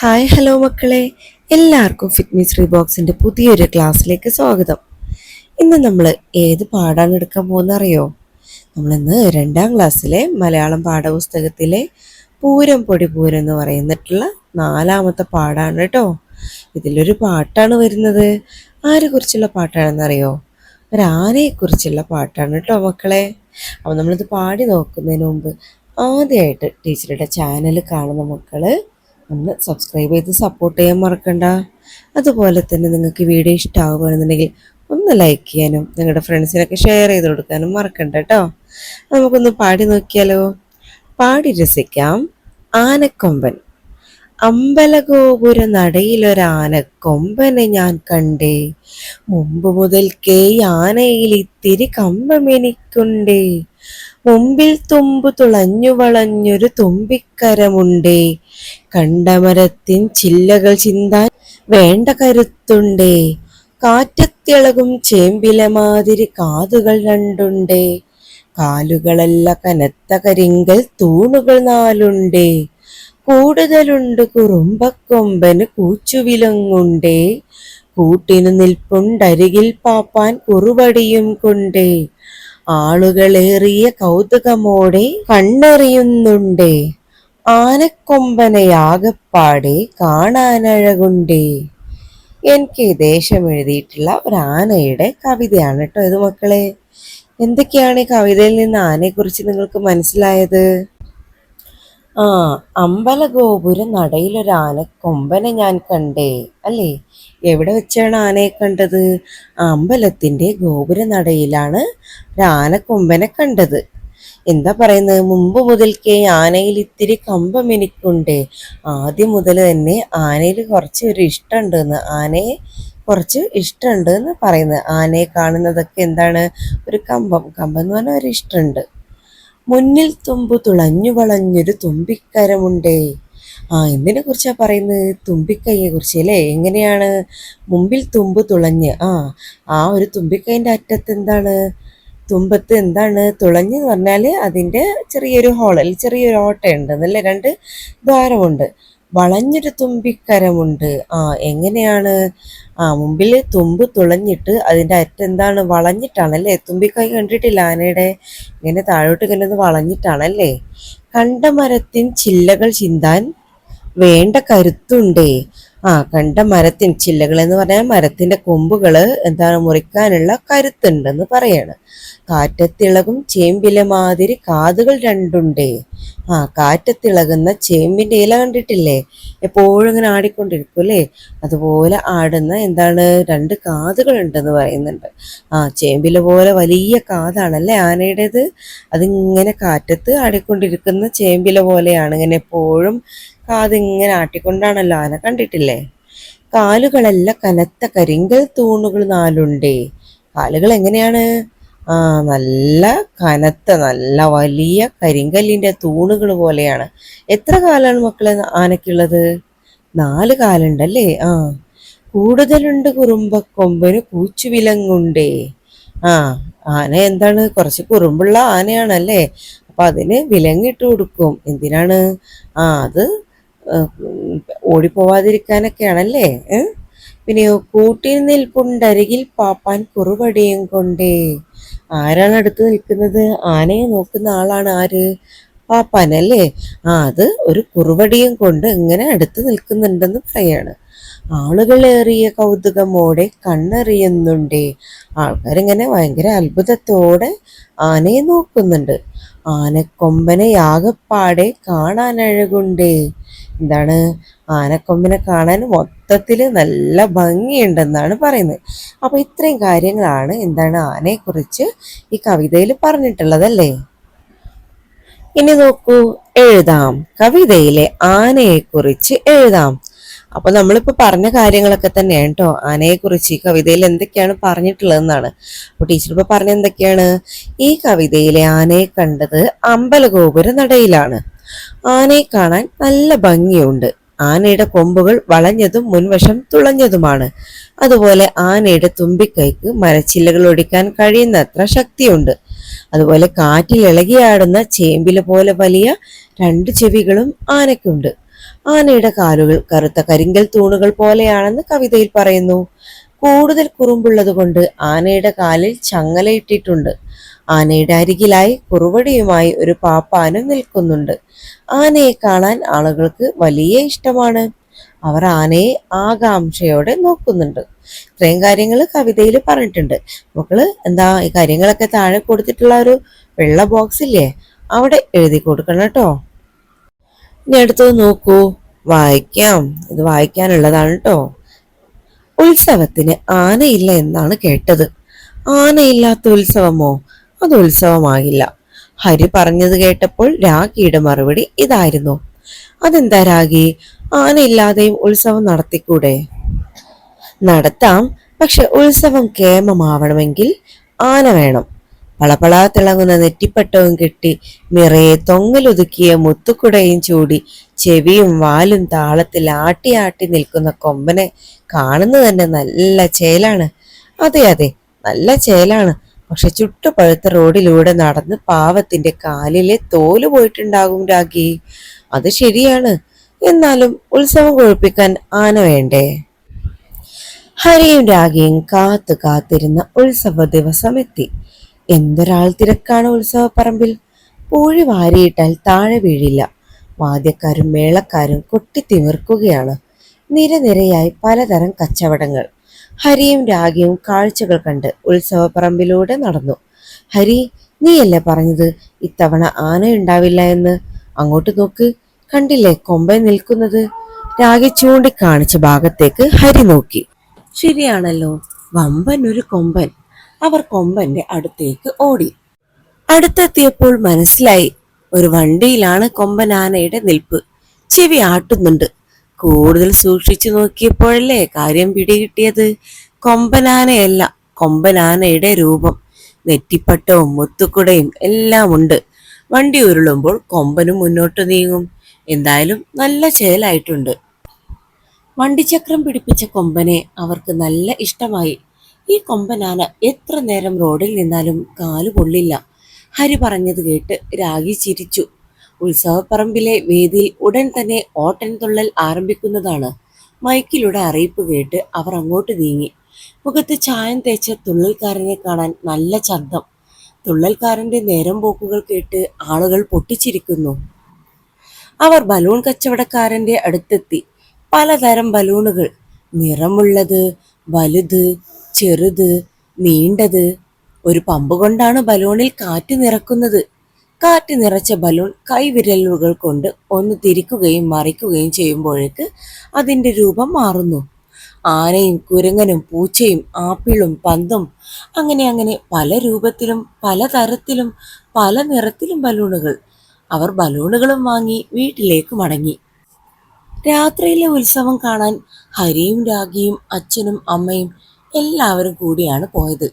Hi hello മക്കളെ. എല്ലാവർക്കും fitness Shri ബോക്സിന്റെ പുതിയൊരു ക്ലാസ്സിലേക്ക് സ്വാഗതം. ഇന്ന് നമ്മൾ ഏത് പാഠാണ് എടുക്കാൻ പോകുന്ന അറിയോ നമ്മളിന്ന് രണ്ടാം ക്ലാസ്സിലെ മലയാളം പാഠപുസ്തകത്തിലെ പൂരം പൊടി പൂരം എന്ന് പറയുന്നിട്ടുള്ള നാലാമത്തെ പാഠാണ് കേട്ടോ. ഇതിലൊരു പാട്ടാണ് വരുന്നത്. ആരെ കുറിച്ചുള്ള പാട്ടാണെന്നറിയോ? ഒരാനയെക്കുറിച്ചുള്ള പാട്ടാണ് കേട്ടോ മക്കളെ. അപ്പോൾ നമ്മളിത് പാടി നോക്കുന്നതിന് മുമ്പ് ആദ്യമായിട്ട് ടീച്ചറുടെ ചാനൽ കാണുന്ന മക്കൾ ഒന്ന് സബ്സ്ക്രൈബ് ചെയ്ത് സപ്പോർട്ട് ചെയ്യാൻ മറക്കണ്ട. അതുപോലെ തന്നെ നിങ്ങൾക്ക് വീഡിയോ ഇഷ്ടമാവുകയാണെന്നുണ്ടെങ്കിൽ ഒന്ന് ലൈക്ക് ചെയ്യാനും നിങ്ങളുടെ ഫ്രണ്ട്സിനൊക്കെ ഷെയർ ചെയ്ത് കൊടുക്കാനും മറക്കണ്ട കേട്ടോ നമുക്കൊന്ന് പാടി നോക്കിയാലോ? പാടി രസിക്കാം. ആനക്കൊമ്പൻ. അമ്പലഗോപുര നടയിലൊരാനക്കൊമ്പനെ ഞാൻ കണ്ടേ. മുമ്പ് മുതൽക്കേ ആനയിൽ ഇത്തിരി കമ്പമെനിക്കുണ്ടേ മുമ്പിൽ തുമ്പു തുളഞ്ഞു വളഞ്ഞൊരു തുമ്പിക്കരമുണ്ടേ. കണ്ടമരത്തിൻ ചില്ലകൾ ചിന്താൻ വേണ്ട കരുത്തുണ്ടേ. കാറ്റത്തിളകും ചേമ്പിലെ മാതിരി കാതുകൾ രണ്ടുണ്ടേ. കാലുകളല്ല കനത്ത കരിങ്കൽ തൂണുകൾ നാലുണ്ടേ. കൂടുതലുണ്ട് കുറുമ്പക്കൊമ്പന് കൂച്ചുവിലങ്ങുണ്ടേ. കൂട്ടിനു നിൽപ്പുണ്ടരികിൽ പാപ്പാൻ കുറുവടിയും കൊണ്ടേ. ആളുകളേറിയ കൗതുകമോടെ കണ്ണറിയുന്നുണ്ടേ. ആനക്കൊമ്പനയാകപ്പാടെ കാണാനഴകുണ്ടേ. എനിക്ക് ദേശം എഴുതിയിട്ടുള്ള ഒരു ആനയുടെ കവിതയാണ് കേട്ടോ ഇത് മക്കളെ. എന്തൊക്കെയാണ് ഈ കവിതയിൽ നിന്ന് ആനയെക്കുറിച്ച് നിങ്ങൾക്ക് മനസ്സിലായത്? ആ അമ്പലഗോപുര നടയിലൊരു ആനക്കൊമ്പനെ ഞാൻ കണ്ടേ അല്ലേ? എവിടെ വെച്ചാണ് ആനയെ കണ്ടത്? അമ്പലത്തിന്റെ ഗോപുര നടയിലാണ് ഒരു ആനക്കൊമ്പനെ കണ്ടത്. എന്താ പറയുന്നത്? മുമ്പ് മുതൽക്കേ ആനയിൽ ഇത്തിരി കമ്പം എനിക്കുണ്ട്. ആദ്യം മുതൽ തന്നെ ആനയിൽ കുറച്ച് ഒരു ഇഷ്ടമുണ്ടെന്ന് ആനയെ കുറച്ച് ഇഷ്ടമുണ്ട് എന്ന് പറയുന്നത്. ആനയെ കാണുന്നതൊക്കെ എന്താണ്? ഒരു കമ്പം. കമ്പം എന്ന് പറഞ്ഞാൽ ഒരു ഇഷ്ടമുണ്ട്. മുന്നിൽ തുമ്പു തുളഞ്ഞു വളഞ്ഞൊരു തുമ്പിക്കരമുണ്ടേ. ആ എന്തിനെ കുറിച്ചാ പറയുന്നത്? തുമ്പിക്കൈയെ കുറിച്ച് അല്ലേ? എങ്ങനെയാണ് മുമ്പിൽ തുമ്പ് തുളഞ്ഞ് ആ ആ ഒരു തുമ്പിക്കൈന്റെ അറ്റത്ത് എന്താണ്? തുമ്പത്ത് എന്താണ് തുളഞ്ഞ് എന്ന് പറഞ്ഞാൽ അതിന്റെ ചെറിയൊരു ഹോളിൽ ചെറിയൊരു ഓട്ടയുണ്ട് എന്നല്ലേ രണ്ട് ദ്വാരമുണ്ട്. വളഞ്ഞൊരു തുമ്പിക്കരമുണ്ട്. ആ എങ്ങനെയാണ്? ആ മുമ്പിൽ തുമ്പ് തുളഞ്ഞിട്ട് അതിന്റെ അറ്റം എന്താണ്? വളഞ്ഞിട്ടാണല്ലേ? തുമ്പിക്കൈ കണ്ടിട്ടില്ല ആനയുടെ. ഇങ്ങനെ താഴോട്ട് ഇങ്ങനെ ഒന്ന് വളഞ്ഞിട്ടാണല്ലേ? കണ്ട മരത്തിൻ ചില്ലകൾ ചിന്താൻ വേണ്ട കരുത്തുണ്ടേ. ആ കണ്ട മരത്തിൻ ചില്ലകൾ എന്ന് പറഞ്ഞാൽ മരത്തിന്റെ കൊമ്പുകൾ എന്താണ് മുറിക്കാനുള്ള കരുത്തുണ്ടെന്ന് പറയാണ്. കാറ്റത്തിളകും ചേമ്പിലെ മാതിരി കാതുകൾ രണ്ടുണ്ടേ. ആ കാറ്റത്തിളകുന്ന ചേമ്പിന്റെ ഇല കണ്ടിട്ടില്ലേ? എപ്പോഴും ഇങ്ങനെ ആടിക്കൊണ്ടിരിക്കും അല്ലേ? അതുപോലെ ആടുന്ന എന്താണ് രണ്ട് കാതുകൾ ഉണ്ടെന്ന് പറയുന്നുണ്ട്. ആ ചേമ്പിലെ പോലെ വലിയ കാതാണല്ലേ ആനയുടേത്? അതിങ്ങനെ കാറ്റത്ത് ആടിക്കൊണ്ടിരിക്കുന്ന ചേമ്പിലെ പോലെയാണ്. ഇങ്ങനെ എപ്പോഴും കാതിങ്ങനെ ആട്ടിക്കൊണ്ടാണല്ലോ. ആന കണ്ടിട്ടില്ലേ? കാലുകളല്ല കനത്ത കരിങ്കൽ തൂണുകൾ നാലുണ്ടേ. കാലുകൾ എങ്ങനെയാണ്? ആ നല്ല കനത്ത നല്ല വലിയ കരിങ്കല്ലിന്റെ തൂണുകൾ പോലെയാണ്. എത്ര കാലാണ് മക്കളെ ആനയ്ക്കുള്ളത്? നാല് കാലുണ്ടല്ലേ? ആ. കൂടുതലുണ്ട് കുറുമ്പക്കൊമ്പന് കൂച്ചുവിലങ്ങുണ്ടേ ആ ആന എന്താണ്? കുറച്ച് കുറുമ്പുള്ള ആനയാണല്ലേ. അപ്പൊ അതിന് വിലങ്ങിട്ട് കൊടുക്കും. എന്തിനാണ്? ആ അത് ഓടിപ്പോവാതിരിക്കാനൊക്കെയാണല്ലേ? പിന്നെയോ കൂട്ടിൽ നിൽപ്പുണ്ടരികിൽ പാപ്പാൻ കുറുവടിയും കൊണ്ടേ. ആരാണ് അടുത്ത് നിൽക്കുന്നത്? ആനയെ നോക്കുന്ന ആളാണ് ആര്? പാപ്പാൻ അല്ലേ ആ അത് ഒരു കുറുവടിയും കൊണ്ട് ഇങ്ങനെ അടുത്ത് നിൽക്കുന്നുണ്ടെന്ന് പറയാണ്. ആളുകളേറിയ കൗതുകമോടെ കണ്ണെറിയുന്നുണ്ടേ. ആൾക്കാരിങ്ങനെ ഭയങ്കര അത്ഭുതത്തോടെ ആനയെ നോക്കുന്നുണ്ട്. ആനക്കൊമ്പനെ യാകപ്പാടെ കാണാനഴകുണ്ടേ. എന്താണ് ആനക്കൊമ്പിനെ കാണാൻ മൊത്തത്തിൽ നല്ല ഭംഗിയുണ്ടെന്നാണ് പറയുന്നത്. അപ്പോൾ ഇത്രയും കാര്യങ്ങളാണ് എന്താണ് ആനയെക്കുറിച്ച് ഈ കവിതയിൽ പറഞ്ഞിട്ടുള്ളതല്ലേ? ഇനി നോക്കൂ എഴുതാം. കവിതയിലെ ആനയെക്കുറിച്ച് എഴുതാം. അപ്പൊ നമ്മളിപ്പോ പറഞ്ഞ കാര്യങ്ങളൊക്കെ തന്നെയാണ് കേട്ടോ ആനയെക്കുറിച്ച് ഈ കവിതയിൽ എന്തൊക്കെയാണ് പറഞ്ഞിട്ടുള്ളതെന്നാണ്. അപ്പോൾ ടീച്ചർ ഇപ്പോൾ പറഞ്ഞ എന്തൊക്കെയാണ്? ഈ കവിതയിലെ ആനയെ കണ്ടത് അമ്പലഗോപുര നടയിലാണ്. ആനയെ കാണാൻ നല്ല ഭംഗിയുണ്ട്. ആനയുടെ കൊമ്പുകൾ വളഞ്ഞതും മുൻവശം തുളഞ്ഞതുമാണ്. അതുപോലെ ആനയുടെ തുമ്പിക്കൈക്ക് മരച്ചില്ലകൾ ഒടിക്കാൻ കഴിയുന്നത്ര ശക്തിയുണ്ട്. അതുപോലെ കാറ്റിൽ ഇളകിയാടുന്ന ചേമ്പില പോലെ വലിയ രണ്ട് ചെവികളും ആനയ്ക്കുണ്ട്. ആനയുടെ കാലുകൾ കറുത്ത കരിങ്കൽ തൂണുകൾ പോലെയാണെന്ന് കവിതയിൽ പറയുന്നു. കൂടുതൽ കുറുമ്പുള്ളത് കൊണ്ട് ആനയുടെ കാലിൽ ചങ്ങലയിട്ടിട്ടുണ്ട് ആനയുടെ അരികിലായി കുറുവടിയുമായി ഒരു പാപ്പാനും നിൽക്കുന്നുണ്ട്. ആനയെ കാണാൻ ആളുകൾക്ക് വലിയ ഇഷ്ടമാണ്. അവർ ആനയെ ആകാംക്ഷയോടെ നോക്കുന്നുണ്ട്. ഇത്രയും കാര്യങ്ങൾ കവിതയിൽ പറഞ്ഞിട്ടുണ്ട്. മക്കൾ എന്താ ഈ കാര്യങ്ങളൊക്കെ താഴെ കൊടുത്തിട്ടുള്ള ഒരു വെള്ള ബോക്സ് ഇല്ലേ? അവിടെ എഴുതി കൊടുക്കണം കേട്ടോ. ഇനി അടുത്തത് നോക്കൂ. വായിക്കാം. ഇത് വായിക്കാനുള്ളതാണ് കേട്ടോ. ഉത്സവത്തിന് ആനയില്ല എന്നാണ് കേട്ടത്. ആനയില്ലാത്ത ഉത്സവമോ? അത് ഉത്സവമാകില്ല. ഹരി പറഞ്ഞത് കേട്ടപ്പോൾ രാഗിയുടെ മറുപടി ഇതായിരുന്നു. അതെന്താ രാഗി ആനയില്ലാതെയും ഉത്സവം നടത്തിക്കൂടെ? നടത്താം. പക്ഷെ ഉത്സവം കേമമാവണമെങ്കിൽ ആന വേണം. പളപള തിളങ്ങുന്ന നെറ്റിപ്പട്ടവും കെട്ടി നിറയെ തൊങ്ങലൊതുക്കിയ മുത്തുക്കുടയും ചൂടി ചെവിയും വാലും താളത്തിൽ ആട്ടി ആട്ടി നിൽക്കുന്ന കൊമ്പനെ കാണുന്നത് തന്നെ നല്ല ചേലാണ്. അതെ അതെ നല്ല ചേലാണ്. പക്ഷെ ചുട്ടുപഴുത്ത റോഡിലൂടെ നടന്ന് പാവത്തിന്റെ കാലിലെ തോൽ പോയിട്ടുണ്ടാകും രാഗി. അത് ശരിയാണ്. എന്നാലും ഉത്സവം കൊഴുപ്പിക്കാൻ ആന വേണ്ടേ? ഹരിയും രാഗിയും കാത്തു കാത്തിരുന്ന ഉത്സവ ദിവസം എത്തി. എന്തൊരാൾ തിരക്കാണ് ഉത്സവ പറമ്പിൽ? പൂഴി വാരിയിട്ടാൽ താഴെ വീഴില്ല. വാദ്യക്കാരും മേളക്കാരും കൊട്ടിത്തിമിർക്കുകയാണ്. നിരനിരയായി പലതരം കച്ചവടങ്ങൾ. ഹരിയും രാഗിയും കാഴ്ചകൾ കണ്ട് ഉത്സവപ്പറമ്പിലൂടെ നടന്നു. ഹരി നീയല്ലേ പറഞ്ഞത് ഇത്തവണ ആന ഉണ്ടാവില്ല എന്ന്? അങ്ങോട്ട് നോക്ക് കണ്ടില്ലേ കൊമ്പൻ നിൽക്കുന്നത്? രാഗി ചൂണ്ടിക്കാണിച്ച ഭാഗത്തേക്ക് ഹരി നോക്കി. ശരിയാണല്ലോ വമ്പൻ ഒരു കൊമ്പൻ. അവർ കൊമ്പന്റെ അടുത്തേക്ക് ഓടി. അടുത്തെത്തിയപ്പോൾ മനസ്സിലായി ഒരു വണ്ടിയിലാണ് കൊമ്പൻ ആനയുടെ നിൽപ്പ്. ചെവി ആട്ടുന്നുണ്ട്. കൂടുതൽ സൂക്ഷിച്ചു നോക്കിയപ്പോഴല്ലേ കാര്യം പിടികിട്ടിയത്? കൊമ്പനാനയല്ല കൊമ്പനാനയുടെ രൂപം. നെറ്റിപ്പട്ടവും മുത്തുക്കുടയും എല്ലാം ഉണ്ട്. വണ്ടി ഉരുളുമ്പോൾ കൊമ്പനും മുന്നോട്ട് നീങ്ങും. എന്തായാലും നല്ല ചേലായിട്ടുണ്ട്. വണ്ടിച്ചക്രം പിടിപ്പിച്ച കൊമ്പനെ അവർക്ക് നല്ല ഇഷ്ടമായി. ഈ കൊമ്പനാന എത്ര നേരം റോഡിൽ നിന്നാലും കാലു പൊള്ളില്ല ഹരി പറഞ്ഞത് കേട്ട് രാഗി ചിരിച്ചു. ഉത്സവപ്പറമ്പിലെ വേദിയിൽ ഉടൻ തന്നെ ഓട്ടൻ തുള്ളൽ ആരംഭിക്കുന്നതാണ്. മൈക്കിലൂടെ അറിയിപ്പ് കേട്ട് അവർ അങ്ങോട്ട് നീങ്ങി. മുഖത്ത് ചായം തേച്ച തുള്ളൽക്കാരനെ കാണാൻ നല്ല ചന്തം തുള്ളൽക്കാരന്റെ നേരം പോക്കുകൾ കേട്ട് ആളുകൾ പൊട്ടിച്ചിരിക്കുന്നു. അവർ ബലൂൺ കച്ചവടക്കാരന്റെ അടുത്തെത്തി. പലതരം ബലൂണുകൾ. നിറമുള്ളത് വലുത് ചെറുത് നീണ്ടത്. ഒരു പമ്പ് കൊണ്ടാണ് ബലൂണിൽ കാറ്റ് നിറക്കുന്നത്. കാറ്റ് നിറച്ച ബലൂൺ കൈവിരലുകൾ കൊണ്ട് ഒന്ന് തിരിക്കുകയും മറിക്കുകയും ചെയ്യുമ്പോഴേക്ക് അതിന്റെ രൂപം മാറുന്നു. ആനയും കുരങ്ങനും പൂച്ചയും ആപ്പിളും പന്തും അങ്ങനെ അങ്ങനെ പല രൂപത്തിലും പല തരത്തിലും പല നിറത്തിലും ബലൂണുകൾ അവർ ബലൂണുകളും വാങ്ങി വീട്ടിലേക്ക് മടങ്ങി. രാത്രിയിലെ ഉത്സവം കാണാൻ ഹരിയും രാഗിയും അച്ഛനും അമ്മയും എല്ലാവരും കൂടിയാണ് പോയത്.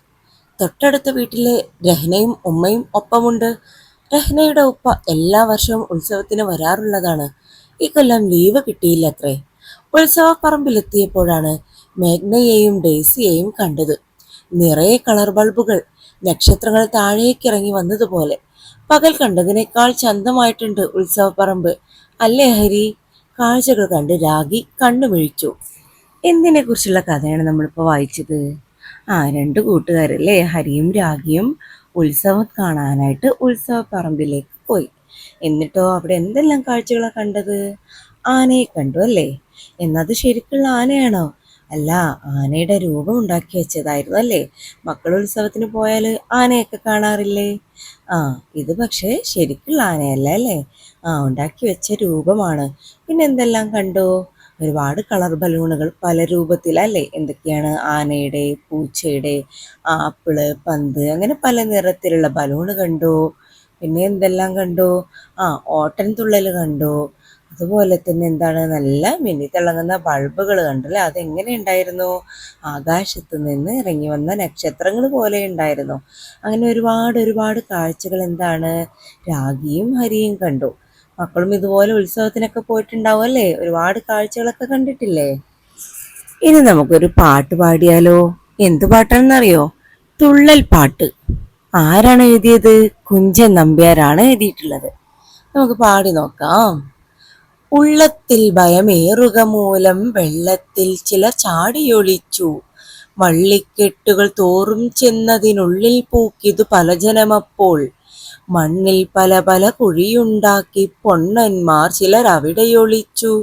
തൊട്ടടുത്ത വീട്ടിലെ രഹ്നയും ഉമ്മയും ഒപ്പമുണ്ട്. രഹ്നയുടെ ഉപ്പ എല്ലാ വർഷവും ഉത്സവത്തിന് വരാറുള്ളതാണ്. ഇക്കൊല്ലം കൊല്ലം ലീവ് കിട്ടിയില്ല അത്രേ ഉത്സവപ്പറമ്പിലെത്തിയപ്പോഴാണ് മേഘ്നയെയും ഡെയ്സിയെയും കണ്ടത്. നിറയെ കളർ ബൾബുകൾ നക്ഷത്രങ്ങൾ താഴേക്കിറങ്ങി വന്നതുപോലെ. പകൽ കണ്ടതിനേക്കാൾ ചന്തമായിട്ടുണ്ട് ഉത്സവപ്പറമ്പ്. അല്ലേ ഹരി? കാഴ്ചകൾ കണ്ട് രാഗി കണ്ണുമിഴിച്ചു. എന്തിനെ കുറിച്ചുള്ള കഥയാണ് നമ്മളിപ്പോൾ വായിച്ചത്? ആ രണ്ട് കൂട്ടുകാരല്ലേ? ഹരിയും രാഗിയും ഉത്സവം കാണാനായിട്ട് ഉത്സവപ്പറമ്പിലേക്ക് പോയി. എന്നിട്ടോ അവിടെ എന്തെല്ലാം കാഴ്ചകളാണ് കണ്ടത്? ആനയെ കണ്ടു അല്ലേ? എന്നത് ശരിക്കുള്ള ആനയാണോ? അല്ല ആനയുടെ രൂപം ഉണ്ടാക്കി വെച്ചതായിരുന്നു അല്ലേ? മക്കൾ ഉത്സവത്തിന് പോയാൽ ആനയൊക്കെ കാണാറില്ലേ? ആ ഇത് പക്ഷേ ശരിക്കുള്ള ആനയല്ല അല്ലേ? ആ ഉണ്ടാക്കി വെച്ച രൂപമാണ്. പിന്നെ എന്തെല്ലാം കണ്ടു? ഒരുപാട് കളർ ബലൂണുകൾ പല രൂപത്തിലല്ലേ? എന്തൊക്കെയാണ് ആനയുടെ പൂച്ചയുടെ ആപ്പിൾ പന്ത് അങ്ങനെ പല നിറത്തിലുള്ള ബലൂണ് കണ്ടു. പിന്നെ എന്തെല്ലാം കണ്ടു? ആ ഓട്ടൻ തുള്ളൽ കണ്ടു. അതുപോലെ തന്നെ എന്താണ്? നല്ല മിന്നി തിളങ്ങുന്ന ബൾബുകൾ കണ്ടല്ലേ? അതെങ്ങനെ ഉണ്ടായിരുന്നു? ആകാശത്ത് നിന്ന് ഇറങ്ങി വന്ന നക്ഷത്രങ്ങൾ പോലെ ഉണ്ടായിരുന്നു. അങ്ങനെ ഒരുപാട് ഒരുപാട് കാഴ്ചകൾ എന്താണ്? രാഗിയും ഹരിയും കണ്ടു. മക്കളും ഇതുപോലെ ഉത്സവത്തിനൊക്കെ പോയിട്ടുണ്ടാവുമല്ലേ? ഒരുപാട് കാഴ്ചകളൊക്കെ കണ്ടിട്ടില്ലേ? ഇനി നമുക്കൊരു പാട്ട് പാടിയാലോ? എന്ത് പാട്ടാണെന്നറിയോ? തുള്ളൽ പാട്ട്. ആരാണ് എഴുതിയത്? കുഞ്ചൻ നമ്പ്യാരാണ് എഴുതിയിട്ടുള്ളത്. നമുക്ക് പാടി നോക്കാം. ഉള്ളത്തിൽ ഭയമേറുക മൂലം വെള്ളത്തിൽ ചില ചാടിയൊളിച്ചു. വള്ളിക്കെട്ടുകൾ തോറും ചെന്നതിനുള്ളിൽ പൂക്കിതു പല ജനമപ്പോൾ മണ്ണിൽ പല പല കുഴിയുണ്ടാക്കി പൊണ്ണന്മാർ ചിലർ അവിടെയൊളിച്ചു.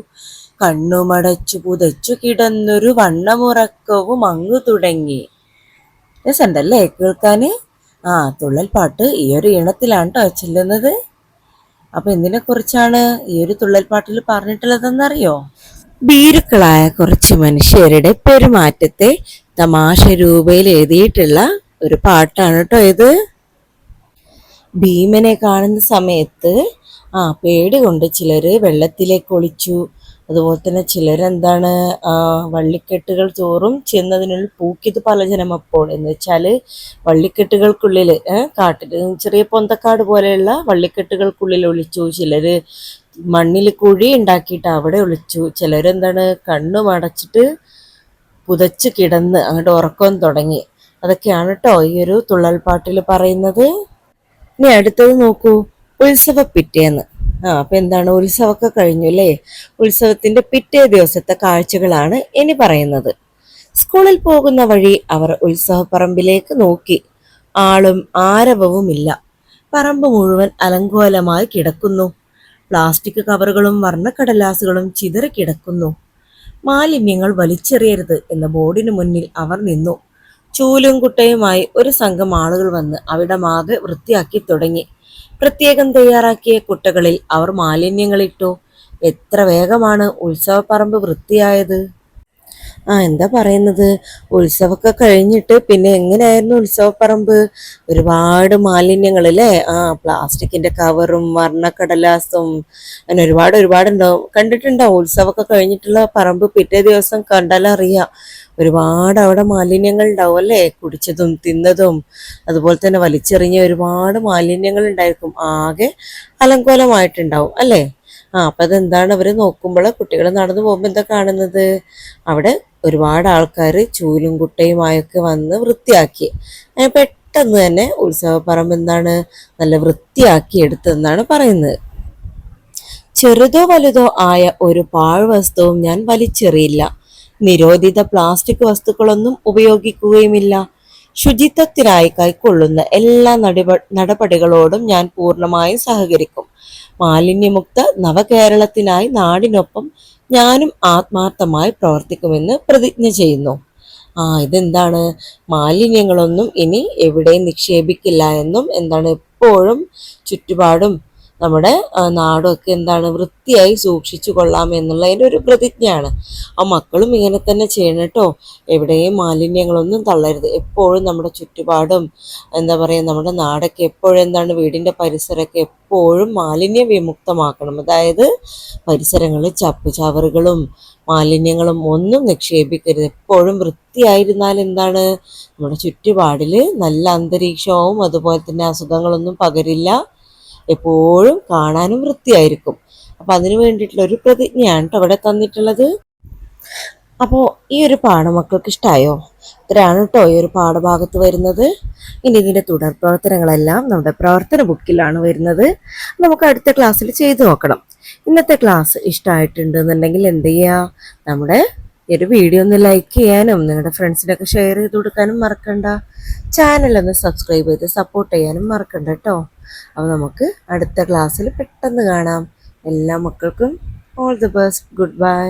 കണ്ണുമടച്ചു പുതച്ചു കിടന്നൊരു വണ്ണമുറക്കവും അങ്ങു തുടങ്ങി. രസണ്ടല്ലേ കേൾക്കാന്? ആ തുള്ളൽ പാട്ട് ഈ ഒരു ഈണത്തിലാണ് കേട്ടോ ചെല്ലുന്നത്. അപ്പൊ എന്തിനെ കുറിച്ചാണ് ഈ ഒരു തുള്ളൽ പാട്ടിൽ പറഞ്ഞിട്ടുള്ളതെന്നറിയോ? ഭീരുക്കളായ കുറച്ച് മനുഷ്യരുടെ പെരുമാറ്റത്തെ തമാശ രൂപയിൽ എഴുതിയിട്ടുള്ള ഒരു പാട്ടാണ് കേട്ടോ ഇത്. ഭീമനെ കാണുന്ന സമയത്ത് ആ പേടി കൊണ്ട് ചിലർ വെള്ളത്തിലേക്ക് ഒളിച്ചു. അതുപോലെ തന്നെ ചിലരെന്താണ് വള്ളിക്കെട്ടുകൾ തോറും ചെന്നതിനുള്ളിൽ പൂക്കിയത് പലജനം അപ്പോൾ. എന്ന് വെച്ചാൽ വള്ളിക്കെട്ടുകൾക്കുള്ളിൽ കാട്ടിൽ ചെറിയ പൊന്തക്കാട് പോലെയുള്ള വള്ളിക്കെട്ടുകൾക്കുള്ളിൽ ഒളിച്ചു. ചിലർ മണ്ണിൽ കുഴി ഉണ്ടാക്കിയിട്ട് അവിടെ ഒളിച്ചു. ചിലരെന്താണ് കണ്ണു മടച്ചിട്ട് പുതച്ച് കിടന്ന് അങ്ങോട്ട് ഉറക്കം തുടങ്ങി. അതൊക്കെയാണ് കേട്ടോ ഈ ഒരു തുള്ളൽപ്പാട്ടിൽ പറയുന്നത്. ഇനി അടുത്തത് നോക്കൂ. ഉത്സവ പിറ്റേന്ന്. ആ അപ്പൊ എന്താണ്? ഉത്സവമൊക്കെ കഴിഞ്ഞു അല്ലേ? ഉത്സവത്തിന്റെ പിറ്റേ ദിവസത്തെ കാഴ്ചകളാണ് ഇനി പറയുന്നത്. സ്കൂളിൽ പോകുന്ന വഴി അവർ ഉത്സവപ്പറമ്പിലേക്ക് നോക്കി. ആളും ആരവവുമില്ല. പറമ്പ് മുഴുവൻ അലങ്കോലമായി കിടക്കുന്നു. പ്ലാസ്റ്റിക് കവറുകളും വർണക്കടലാസുകളും ചിതറി കിടക്കുന്നു. മാലിന്യങ്ങൾ വലിച്ചെറിയരുത് എന്ന ബോർഡിന് മുന്നിൽ അവർ നിന്നു. ചൂലും കുട്ടയുമായി ഒരു സംഘം ആളുകൾ വന്ന് അവിടെ മാകെ വൃത്തിയാക്കി തുടങ്ങി. പ്രത്യേകം തയ്യാറാക്കിയ കുട്ടകളിൽ അവർ മാലിന്യങ്ങളിട്ടു. എത്ര വേഗമാണ് ഉത്സവപ്പറമ്പ് വൃത്തിയായത്? ആ എന്താ പറയുന്നത്? ഉത്സവമൊക്കെ കഴിഞ്ഞിട്ട് പിന്നെ എങ്ങനെയായിരുന്നു ഉത്സവപ്പറമ്പ്? ഒരുപാട് മാലിന്യങ്ങൾ അല്ലേ? ആ പ്ലാസ്റ്റിക്കിന്റെ കവറും വർണക്കടലാസും അങ്ങനെ ഒരുപാട് ഒരുപാട് ഉണ്ടാവും കണ്ടിട്ടുണ്ടാവും ഉത്സവമൊക്കെ കഴിഞ്ഞിട്ടുള്ള പറമ്പ് പിറ്റേ ദിവസം കണ്ടാലറിയാം. ഒരുപാട് അവിടെ മാലിന്യങ്ങൾ ഉണ്ടാവും അല്ലേ? കുടിച്ചതും തിന്നതും. അതുപോലെ തന്നെ വലിച്ചെറിഞ്ഞ ഒരുപാട് മാലിന്യങ്ങൾ ഉണ്ടായിരിക്കും. ആകെ അലങ്കോലമായിട്ടുണ്ടാവും അല്ലേ? ആ അപ്പൊ അതെന്താണ് അവർ നോക്കുമ്പോൾ കുട്ടികൾ നടന്നു പോകുമ്പോൾ എന്താ കാണുന്നത്? അവിടെ ഒരുപാട് ആൾക്കാർ ചൂലും കുട്ടയുമായൊക്കെ വന്ന് വൃത്തിയാക്കി. പെട്ടെന്ന് തന്നെ ഉത്സവപ്പറമ്പ് എന്താണ്? നല്ല വൃത്തിയാക്കി എടുത്തെന്നാണ് പറയുന്നത്. ചെറുതോ വലുതോ ആയ ഒരു പാഴ് വസ്തുവും ഞാൻ വലിച്ചെറിയില്ല. നിരോധിത പ്ലാസ്റ്റിക് വസ്തുക്കളൊന്നും ഉപയോഗിക്കുകയുമില്ല. ശുചിത്വത്തിനായി കൈക്കൊള്ളുന്ന എല്ലാ നടപ നടപടികളോടും ഞാൻ പൂർണമായും സഹകരിക്കും. മാലിന്യമുക്ത നവകേരളത്തിനായി നാടിനൊപ്പം ഞാനും ആത്മാർത്ഥമായി പ്രവർത്തിക്കുമെന്ന് പ്രതിജ്ഞ ചെയ്യുന്നു. ആ ഇതെന്താണ്? മാലിന്യങ്ങളൊന്നും ഇനി എവിടെയും നിക്ഷേപിക്കില്ല എന്നും എന്താണ് എപ്പോഴും ചുറ്റുപാടും നമ്മുടെ നാടൊക്കെ എന്താണ് വൃത്തിയായി സൂക്ഷിച്ചു കൊള്ളാം എന്നുള്ളതിന്റെ ഒരു പ്രതിജ്ഞയാണ്. ആ മക്കളും ഇങ്ങനെ തന്നെ ചെയ്യണം കേട്ടോ. എവിടെയും മാലിന്യങ്ങളൊന്നും തള്ളരുത്. എപ്പോഴും നമ്മുടെ ചുറ്റുപാടും എന്താ പറയുക നമ്മുടെ നാടൊക്കെ എപ്പോഴും എന്താണ് വീടിന്റെ പരിസരമൊക്കെ എപ്പോഴും മാലിന്യ വിമുക്തമാക്കണം. അതായത് പരിസരങ്ങളിൽ ചപ്പ് ചവറുകളും മാലിന്യങ്ങളും ഒന്നും നിക്ഷേപിക്കരുത്. എപ്പോഴും വൃത്തിയായിരുന്നാൽ എന്താണ്? നമ്മുടെ ചുറ്റുപാടിൽ നല്ല അന്തരീക്ഷവും അതുപോലെ തന്നെ അസുഖങ്ങളൊന്നും പകരില്ല. എപ്പോഴും കാണാനും വൃത്തിയായിരിക്കും. അപ്പൊ അതിനു വേണ്ടിയിട്ടുള്ള ഒരു പ്രതിജ്ഞയാണ് അവിടെ തന്നിട്ടുള്ളത്. അപ്പോൾ ഈ ഒരു പാഠം മക്കൾക്ക് ഇഷ്ടമായോ ഇത്രയാണ് കേട്ടോ ഈ ഒരു പാഠഭാഗത്ത് വരുന്നത്. ഇനി ഇതിന്റെ തുടർ പ്രവർത്തനങ്ങളെല്ലാം നമ്മുടെ പ്രവർത്തന ബുക്കിലാണ് വരുന്നത്. നമുക്ക് അടുത്ത ക്ലാസ്സിൽ ചെയ്തു നോക്കണം. ഇന്നത്തെ ക്ലാസ് ഇഷ്ടമായിട്ടുണ്ട് എന്നുണ്ടെങ്കിൽ എന്ത് ചെയ്യുക നമ്മുടെ ഈ ഒരു വീഡിയോ ഒന്ന് ലൈക്ക് ചെയ്യാനും നിങ്ങളുടെ ഫ്രണ്ട്സിനൊക്കെ ഷെയർ ചെയ്ത് കൊടുക്കാനും മറക്കണ്ട. ചാനൽ ഒന്ന് സബ്സ്ക്രൈബ് ചെയ്ത് സപ്പോർട്ട് ചെയ്യാനും മറക്കണ്ട കേട്ടോ അപ്പോൾ നമുക്ക് അടുത്ത ക്ലാസ്സിൽ പെട്ടെന്ന് കാണാം. എല്ലാ മക്കൾക്കും all the best good bye